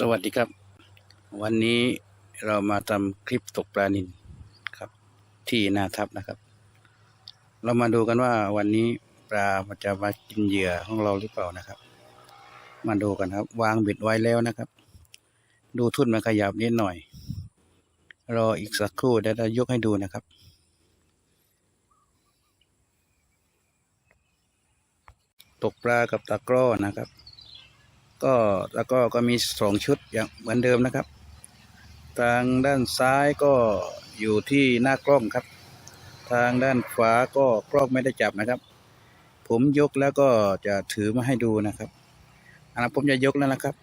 สวัสดีครับ วันนี้เรามาทำคลิปตกปลานินครับ ที่นาทับนะครับ เรามาดูกันว่าวันนี้ปลามันจะมากินเหยื่อของเราหรือเปล่านะครับ มาดูกันครับ วางเบ็ดไว้แล้วนะครับ ดูทุ่นมันขยับนิดหน่อย รออีกสักครู่เดี๋ยวจะยกให้ดูนะครับตกปลากับตะกร้อนะครับ ก็แล้วก็ก็มีสองชุดอย่างเหมือนเดิมนะครับ ทางด้านซ้ายก็อยู่ที่หน้ากล้องครับ ทางด้านขวาก็กล้องไม่ได้จับนะครับ ผมยกแล้วก็จะถือมาให้ดูนะครับอันนั้นผมจะยกแล้วนะครับ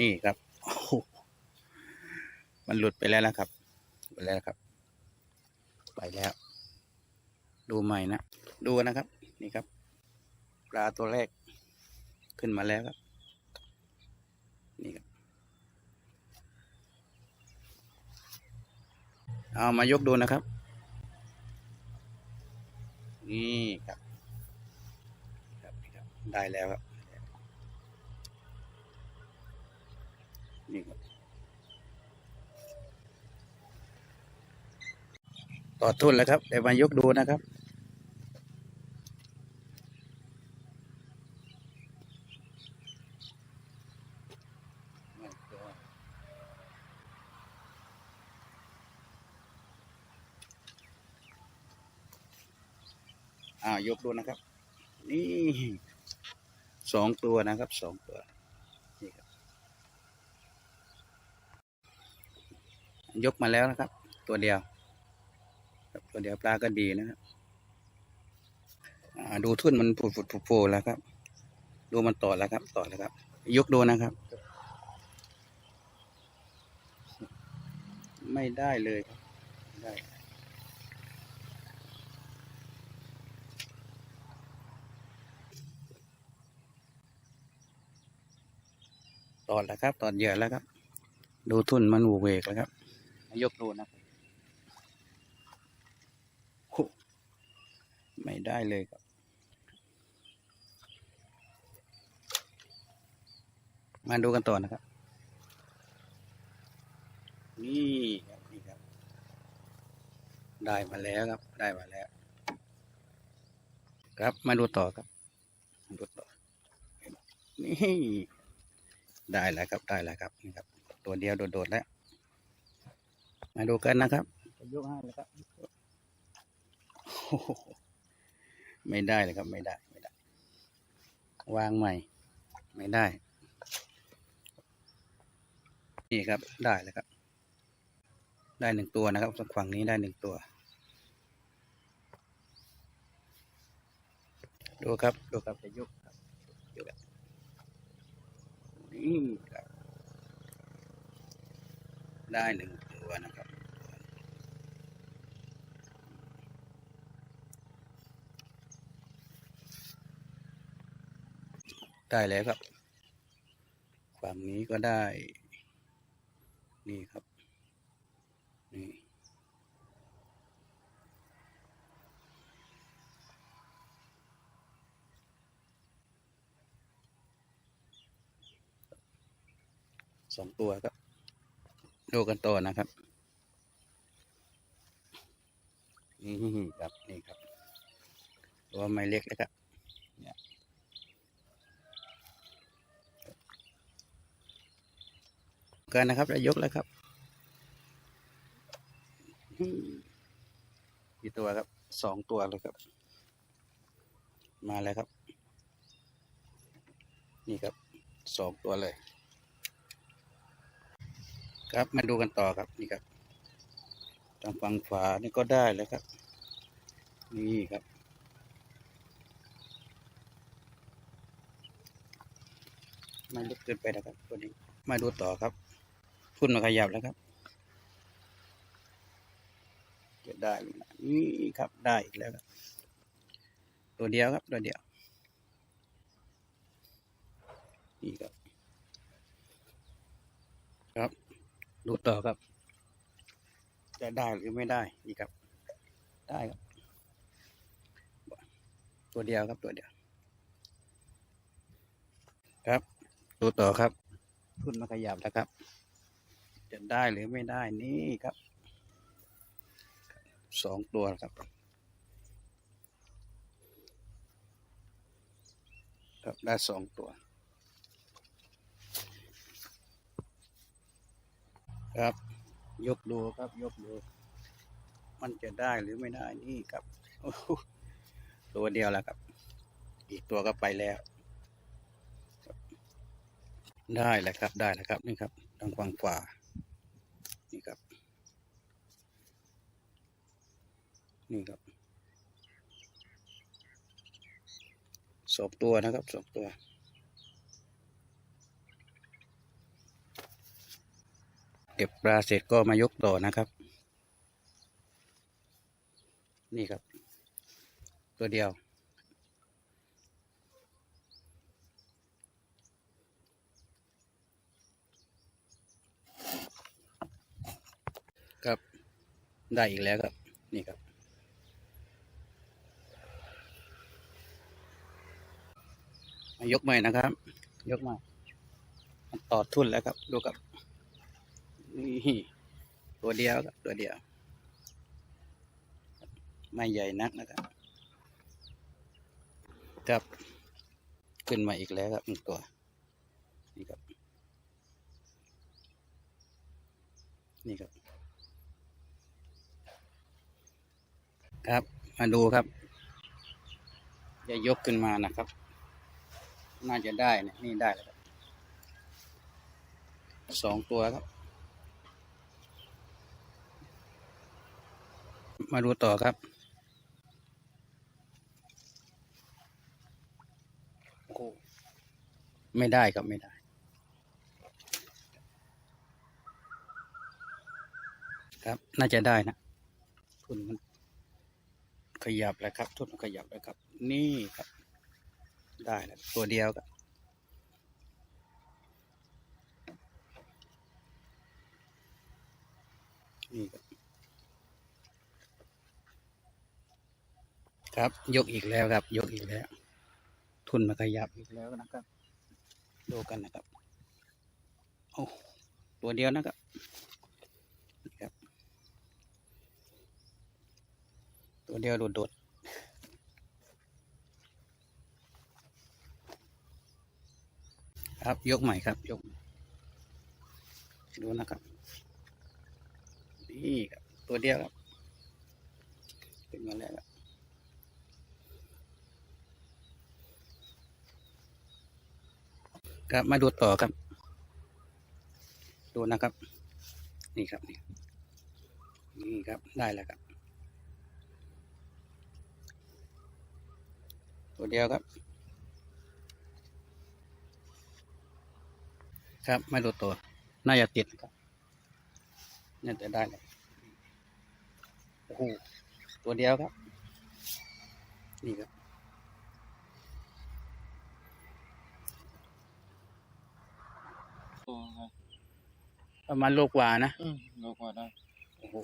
นี่ครับมันหลุดไปแล้วนะครับไปแล้วครับ ไปแล้ว ดูใหม่นะดูนะครับ นี่ครับ ปลาตัวแรก ขึ้นมาแล้วครับ นี่ครับเอามายกดูนะครับ นี่ครับ ได้แล้วครับ นี่ครับต่อทุนแล้วครับเดี๋ยวมายกดูนะครับอ่ายกดูนะครับ นี่สองตัวนะครับสองตัว นี่ครับ ยกมาแล้วนะครับ ตัวเดียวตัวเดียวปลาก็ดีนะครับดูทุ่นมันผุดผุดโผล่แล้วครับ ดูมันต่อแล้วครับ ต่อแล้วครับ ยกดูนะครับ ไม่ได้เลยครับได้ตอดแล้วครับ ตอดเหยื่อแล้วครับ ดูทุ่นมันหูเวกแล้วครับ ยกดูนะครับโอ้ไม่ได้เลยครับมาดูกันต่อนะครับ นี่ครับนี่ครับ ได้มาแล้วครับ ได้มาแล้ว ครับมาดูต่อครับมาดูต่อ นี่ ได้แล้วครับ ได้แล้วครับ นี่ครับ ตัวเดียวโดดๆแล้ว มาดูกันนะครับยกให้เลยครับโอ้โหไม่ได้เลยครับ ไม่ได้ไม่ได้ วางใหม่ ไม่ได้ นี่ครับได้แล้วครับ ได้หนึ่งตัวนะครับฝั่งนี้ได้หนึ่งตัว ดูครับดูครับจะยกครับยกครับนี่ครับได้หนึ่งตัวนะครับ ได้แล้วครับ ฝั่งนี้ก็ได้ นี่ครับ นี่ สองตัวครับ ดูกันต่อนะครับ นี่ครับ นี่ครับตัวไม่เล็กเลยครับเนี่ย กันนะครับจะยกแล้วครับมกี่ตัวครับสองตัวเลยครับ มาแล้วครับ นี่ครับสองตัวเลย ครับมาดูกันต่อครับนี่ครับทางฝั่งขวานี่ก็ได้แล้วครับ นี่ครับไม่ลึกเกินไปนะครับตัวนี้ มาดูต่อครับพุ่นมาขยับแล้วครับ จะได้นะนี่ครับได้อีกแล้วครับ ตัวเดียวครับตัวเดียวนี่ครับ ครับ ดูต่อครับ จะได้หรือไม่ได้นี่ครับ ได้ครับ ตัวเดียวครับตัวเดียว ครับ ดูต่อครับ ขึ้นมาขยับแล้วครับ จะได้หรือไม่ได้นี่ครับสองตัวครับ ครับได้สองตัว ครับ ยกดูครับ ยกดูมันจะได้หรือไม่ได้นี่ครับโอ้ตัวเดียวแล้วครับ อีกตัวก็ไปแล้ว ได้แล้วครับได้แล้วครับนี่ครับทางฝั่งขวานี่ครับ นี่ครับสองตัวนะครับสองตัวเก็บปลาเสร็จก็มายกต่อนะครับ นี่ครับ ตัวเดียว ได้อีกแล้วครับ นี่ครับ ยกใหม่นะครับ ยกมามันต่อทุนแล้วครับ ดูครับ นี่ตัวเดียวครับ ตัวเดียว ไม่ใหญ่นักนะครับ ครับ ขึ้นมาอีกแล้วครับหนึ่งตัว นี่ครับ นี่ครับ ครับ มาดูครับ จะยกขึ้นมานะครับ น่าจะได้นะนี่ได้แล้วครับสองตัวครับ มาดูต่อครับโไม่ได้ครับไม่ได้ครับ น่าจะได้นะทุนมัน ขยับแล้วครับทุนมันขยับแล้วครับ นี่ครับ ได้แล้วตัวเดียวครับนี่ครับครับ ยกอีกแล้วครับ ยกอีกแล้ว ทุนมาขยับอีกแล้วนะครับ ดูกันนะครับโอ้ตัวเดียวนะครับนี่ครับ ตัวเดียวโดดๆครับยกใหม่ครับ ยก ดูนะครับนี่ครับตัวเดียวครับขึ้นมาแล้วครับครับมาดูต่อครับ ดูนะครับ นี่ครับนี่นี่ครับได้แล้วครับ ตัวเดียวครับ ครับไม่ดูตัว น่าจะติดนะครับน่าจะได้เลยโอ้โหตัวเดียวครับ นี่ครับตัวครับประมาณโลกว่านะอืมโลกว่าได้โอ้โห